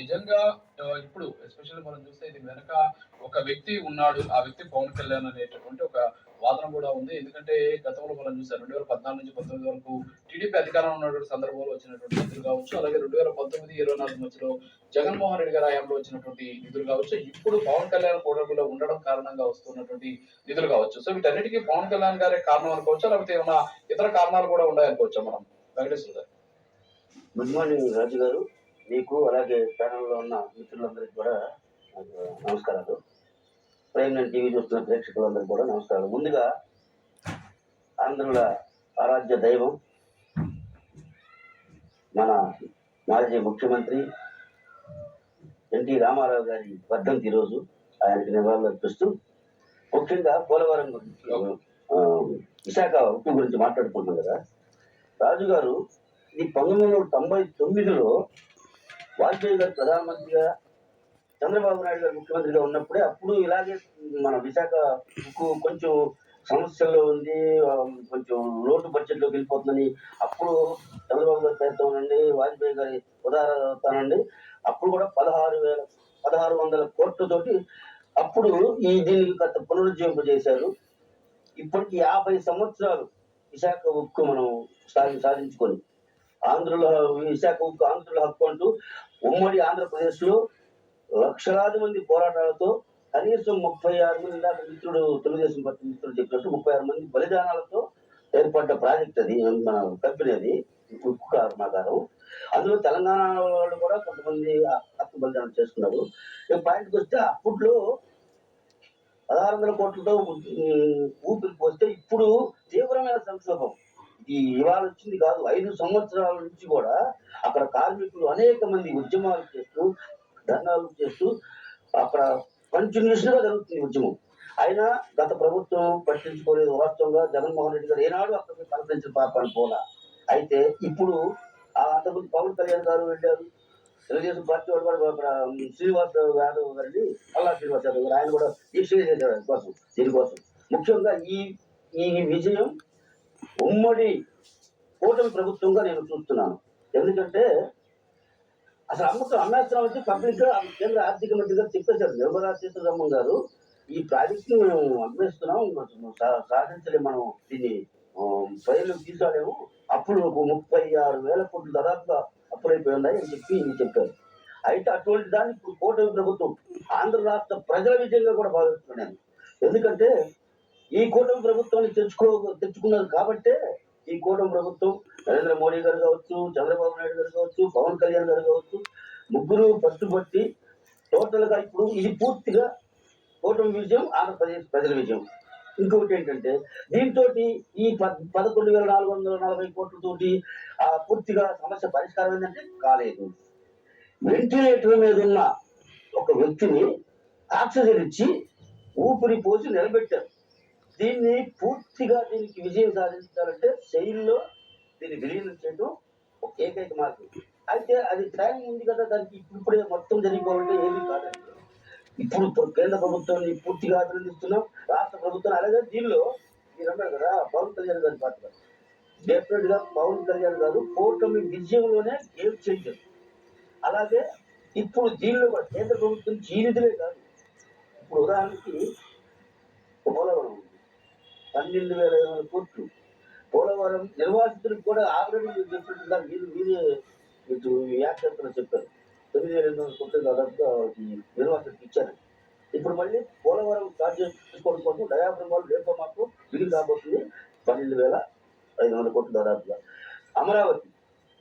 నిజంగా ఇప్పుడు ఎస్పెషల్ మనం చూస్తే ఇది వెనక ఒక వ్యక్తి ఉన్నాడు. ఆ వ్యక్తి పవన్ కళ్యాణ్ అనేటటువంటి ఒక వాదన కూడా ఉంది. ఎందుకంటే గతంలో మనం చూసాం రెండు వేల పద్నాలుగు నుంచి పంతొమ్మిది వరకు టీడీపీ అధికారంలో ఉన్నటువంటి సందర్భంలో వచ్చినటువంటి నిధులు కావచ్చు అలాగే రెండు వేల పంతొమ్మిది ఇరవై నాలుగు మధ్యలో జగన్మోహన్ రెడ్డి గారి హయాంలో వచ్చినటువంటి నిధులు కావచ్చు ఇప్పుడు పవన్ కళ్యాణ్ కూటమిలో ఉండడం కారణంగా వస్తున్నటువంటి నిధులు కావచ్చు. సో వీటన్నిటికీ పవన్ కళ్యాణ్ గారే కారణం అనుకోవచ్చా? లేకపోతే ఏమైనా ఇతర కారణాలు కూడా ఉన్నాయనుకోవచ్చా మనం? వెంకటేశ్వర గారు. గుడ్ మార్నింగ్ రాజు గారు. మీకు అలాగే ప్యానల్లో ఉన్న మిత్రులందరికీ కూడా నమస్కారాలు. ప్రైమ్ నేను టీవీ చూస్తున్న ప్రేక్షకులందరికీ కూడా నమస్కారాలు. ముందుగా ఆంధ్రుల ఆరాధ్య దైవం మన మాజీ ముఖ్యమంత్రి ఎన్టీ రామారావు గారి వర్ధంతి ఈరోజు ఆయనకి నివాళులు అర్పిస్తూ ముఖ్యంగా పోలవరం గురించి విశాఖ ఉప్పు గురించి మాట్లాడుకుంటున్నాం కదా. రాజు గారు ఇది పంతొమ్మిది వందల తొంభై తొమ్మిదిలో వాజ్పేయి గారు ప్రధానమంత్రిగా చంద్రబాబు నాయుడు గారు ముఖ్యమంత్రిగా ఉన్నప్పుడే అప్పుడు ఇలాగే మన విశాఖ కొంచెం సమస్యల్లో ఉంది కొంచెం లోటు బడ్జెట్లోకి వెళ్ళిపోతుందని అప్పుడు చంద్రబాబు గారు పేరుతోనండి వాజ్పేయి గారి ఉదాహరణండి అప్పుడు కూడా పదహారు వేల పదహారు వందల కోట్లతోటి అప్పుడు ఈ దీనికి గత పునరుజ్జీవింపజేశారు ఇప్పటికి యాభై సంవత్సరాలు విశాఖ ఉక్కు మనం సాధి సాధించుకొని ఆంధ్రుల విశాఖ ఉక్కు ఆంధ్రుల హక్కు అంటూ ఉమ్మడి ఆంధ్రప్రదేశ్లో లక్షలాది మంది పోరాటాలతో కనీసం ముప్పై ఆరు మంది ఇందాక మిత్రుడు తెలుగుదేశం పార్టీ మిత్రుడు చెప్పినట్టు ముప్పై ఆరు మంది బలిదానాలతో ఏర్పడ్డ ప్రాజెక్ట్ అది మన కంపెనీ అది ఉక్కు కర్మాగారం అందులో తెలంగాణ వాళ్ళు కూడా కొంతమంది ఆత్మ బలిదానం చేసుకున్నారు పాయింట్కి వస్తే అప్పట్లో పదహారు వందల కోట్లతో ఊపిరికి వస్తే ఇప్పుడు తీవ్రమైన సంక్షోభం. ఈ ఇవాళ వచ్చింది కాదు ఐదు సంవత్సరాల నుంచి కూడా అక్కడ కార్మికులు అనేక మంది ఉద్యమాలు చేస్తూ ధర్నాలు చేస్తూ అక్కడ కంటిన్యూస్గా జరుగుతుంది ఉద్యమం. అయినా గత ప్రభుత్వం పట్టించుకోలేదు. వాస్తవంగా జగన్మోహన్ రెడ్డి గారు ఏనాడు అక్కడికి కలకరించిన పాపాన్ని పోలా. అయితే ఇప్పుడు ఆ అంతకుముందు పవన్ కళ్యాణ్ గారు వెళ్ళారు. తెలుగుదేశం పార్టీ వాడు కూడా శ్రీనివాస్ యాదవ్ గారిని అల్లా శ్రీనివాస్ యాదవ్ గారు ఆయన కూడా దీక్ష చేశారు ఆయన కోసం దీనికోసం. ముఖ్యంగా ఈ ఈ విజయం ఉమ్మడి కూటమి ప్రభుత్వంగా నేను చూస్తున్నాను. ఎందుకంటే అసలు అమ్మకం అమ్మేస్తాం వచ్చి పబ్లిక్గా కేంద్ర ఆర్థిక మంత్రిగా గారు చెప్పేశారు. నిర్మలా సీతారామన్ గారు ఈ ప్రాజెక్ట్ మేము అమ్మేస్తున్నాం సా- సాధించలేము మనం దీన్ని. ప్రజలు ప్రజలకు తీసుకోలేము అప్పుడు ఒక ముప్పై ఆరు వేల కోట్లు దాదాపుగా అప్పులైపోయి ఉన్నాయి అని చెప్పి చెప్పారు. అయితే అటువంటి దాన్ని ఇప్పుడు కూటమి ప్రభుత్వం ఆంధ్ర రాష్ట్ర ప్రజల విజయంగా కూడా భావిస్తున్నాను ఎందుకంటే ఈ కూటమి ప్రభుత్వాన్ని తెచ్చుకో తెచ్చుకున్నారు కాబట్టే ఈ కూటమి ప్రభుత్వం నరేంద్ర మోడీ గారు కావచ్చు చంద్రబాబు నాయుడు గారు కావచ్చు పవన్ కళ్యాణ్ గారు కావచ్చు ముగ్గురు పట్టుబట్టి టోటల్గా ఇప్పుడు ఇది పూర్తిగా కూటమి విజయం ఆంధ్రప్రదేశ్ ప్రజల విజయం. ఇంకొకటి ఏంటంటే దీంతో ఈ పదకొండు వేల నాలుగు వందల నలభై కోట్లతోటి ఆ పూర్తిగా సమస్య పరిష్కారం ఏంటంటే కాలేదు. వెంటిలేటర్ మీద ఉన్న ఒక వ్యక్తిని ఆక్సిజన్ ఇచ్చి ఊపిరి పోసి నిలబెట్టారు. దీన్ని పూర్తిగా దీనికి విజయం సాధించాలంటే శైలిలో దీన్ని విలీనం చేయడం ఒక ఏకైక మార్గం. అయితే అది టైం ఉంది కదా దానికి ఇప్పుడే మొత్తం జరిగిపోవాలంటే ఏమీ కాదండి. ఇప్పుడు కేంద్ర ప్రభుత్వాన్ని పూర్తిగా అభినందిస్తున్నాం రాష్ట్ర ప్రభుత్వం అలాగే దీనిలో మీరు అన్నారు కదా పవన్ కళ్యాణ్ గారి పాత్ర. డెఫినెట్గా పవన్ కళ్యాణ్ గారు కూటమి విజయంలోనే గేమ్ చేంజర్. అలాగే ఇప్పుడు దీనిలో కూడా కేంద్ర ప్రభుత్వం చీనిదిలే కాదు. ఇప్పుడు ఉదాహరణకి పోలవరం పన్నెండు వేల ఐదు వందల కోట్లు. పోలవరం నిర్వాసితులకు కూడా ఆల్రెడీ మీరు చెప్పినట్టుగా మీరు మీరే ఇటు వ్యాఖ్యాతలు చెప్పారు. తొమ్మిది వేల ఎనిమిది వందల కోట్లు దాదాపుగా ఈ నిర్వాసితులకు ఇచ్చారు. ఇప్పుడు మళ్ళీ పోలవరం స్టార్ట్ చేసుకోవడం కోసం డయాఫ్రమ్ వాళ్ళు రేపు మాకు బిల్లు కాబోతుంది పన్నెండు వేల ఐదు వందల కోట్లు దాదాపుగా. అమరావతి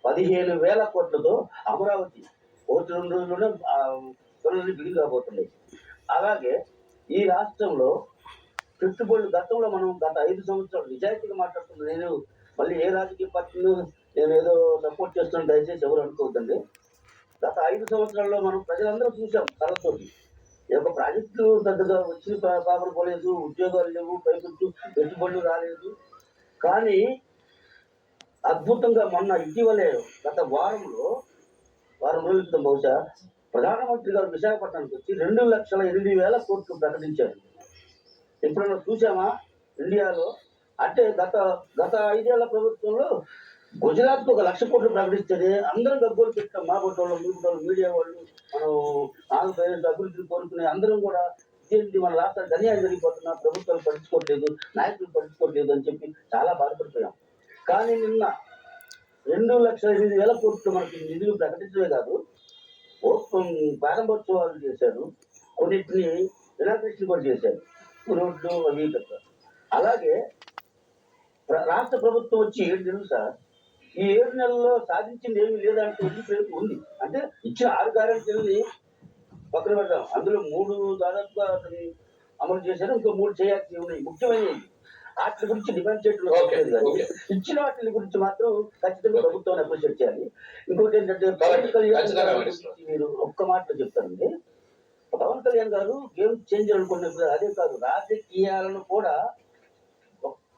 పదిహేను వేల కోట్లతో అమరావతి ఒకటి రెండు రోజుల్లోనే ఆ, పనులన్నీ బిల్లు కాబోతున్నాయి అలాగే ఈ రాష్ట్రంలో పెట్టుబడులు గతంలో మనం గత ఐదు సంవత్సరాలు నిజాయితీగా మాట్లాడుతున్నాం నేను మళ్ళీ ఏ రాజకీయ పార్టీలు నేను ఏదో సపోర్ట్ చేస్తున్నాను దయచేసి ఎవరు అనుకోవద్దండి. గత ఐదు సంవత్సరాల్లో మనం ప్రజలందరూ చూసాం తలతో ఈ యొక్క ప్రాజెక్టులు పెద్దగా వచ్చి పాపలు పోలేదు ఉద్యోగాలు లేవు పైపుచ్చు పెట్టుబడులు రాలేదు. కానీ అద్భుతంగా మొన్న ఇటీవలే గత వారంలో వారం రోజుల క్రితం బహుశా ప్రధానమంత్రి గారు విశాఖపట్నానికి వచ్చి రెండు లక్షల ఎనిమిది వేల కోట్లు ప్రకటించారు. ఎప్పుడైనా చూసామా ఇండియాలో? అంటే గత గత ఐదేళ్ళ ప్రభుత్వంలో గుజరాత్కు ఒక లక్ష కోట్లు ప్రకటిస్తే అందరూ గగ్గోలు పెట్టాం. మా బొట్టోళ్ళు మీ బొట్టోళ్ళు మీడియా వాళ్ళు మనం ఆంధ్రప్రదేశ్ అభివృద్ధిని కోరుకునే అందరం కూడా ఇదేంటి మన రాష్ట్రానికి అన్యాయం జరిగిపోతున్నా ప్రభుత్వాలు పట్టించుకోవట్లేదు నాయకులు పట్టించుకోవట్లేదు అని చెప్పి చాలా బాధపడిపోయాం. కానీ నిన్న రెండు లక్షల ఎనిమిది వేల కోట్లు మనకి నిధులు ప్రకటించడమే కాదు ప్రారంభోత్సవాలు చేశారు కొన్నింటిని రిలాక్సేషన్ కూడా చేశారు. రోడ్లు అవి అలాగే రాష్ట్ర ప్రభుత్వం వచ్చి ఏడు నెలలు సార్. ఈ ఏడు నెలల్లో సాధించింది ఏమీ లేదంటే ఉంది. అంటే ఇచ్చిన ఆరు గ్యారెంటీలని పక్కన పెడతాం అందులో మూడు దాదాపుగా అతని అమలు చేశారు. ఇంకో మూడు చేయాల్సి ఉన్నాయి. ముఖ్యమైనవి వాటి గురించి డిమాండ్ చేయడం. ఇచ్చిన వాటి గురించి మాత్రం ఖచ్చితంగా ప్రభుత్వాన్ని అప్రిషియేట్ చేయాలి. ఇంకోటి ఏంటంటే. గురించి మీరు ఒక్క మాటలో చెప్తానండి పవన్ కళ్యాణ్ గారు గేమ్ చేంజర్ అనుకునే అదే కాదు రాజకీయాలను కూడా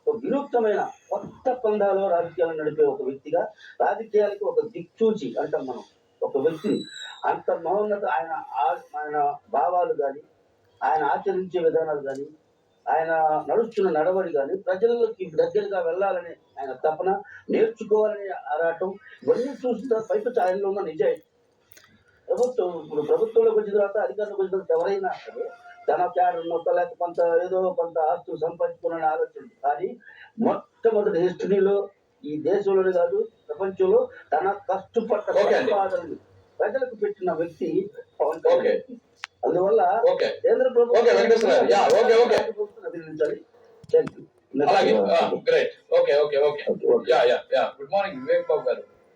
వినూక్తమైన కొత్త పందాలో రాజకీయాలు నడిపే ఒక వ్యక్తిగా రాజకీయాలకు ఒక దిక్చూచి అంటాం మనం ఒక వ్యక్తిని అంత మహోన్నత ఆయన ఆ- ఆయన భావాలు కానీ ఆయన ఆచరించే విధానాలు కానీ ఆయన నడుస్తున్న నడవడి కానీ ప్రజల్లోకి దగ్గరగా వెళ్ళాలని ఆయన తపన నేర్చుకోవాలని ఆరాటం ఇవన్నీ చూసిన పైపు ఆయనలో ఉన్న నిజాయితీ. ప్రభుత్వం ఇప్పుడు ప్రభుత్వంలోకి వచ్చిన తర్వాత అధికారంలోకి వచ్చిన తర్వాత ఎవరైనా సరే తన క్యాడర్నొక్క లేక కొంత ఏదో కొంత ఆస్తులు సంపాదించుకోవాలని ఆలోచన. కానీ మొట్టమొదటి హిస్టరీలో ఈ దేశంలోనే కాదు ప్రపంచంలో తన కష్టపడ్డ. సంపాదనని ప్రజలకు పెట్టిన వ్యక్తి పవన్. కళ్యాణ్. అందువల్ల కేంద్ర ప్రభుత్వం అభినందించాలి. థ్యాంక్ యూ అలాగే. Great okay okay, okay. Yeah yeah yeah. Good morning Vivek Babu garu.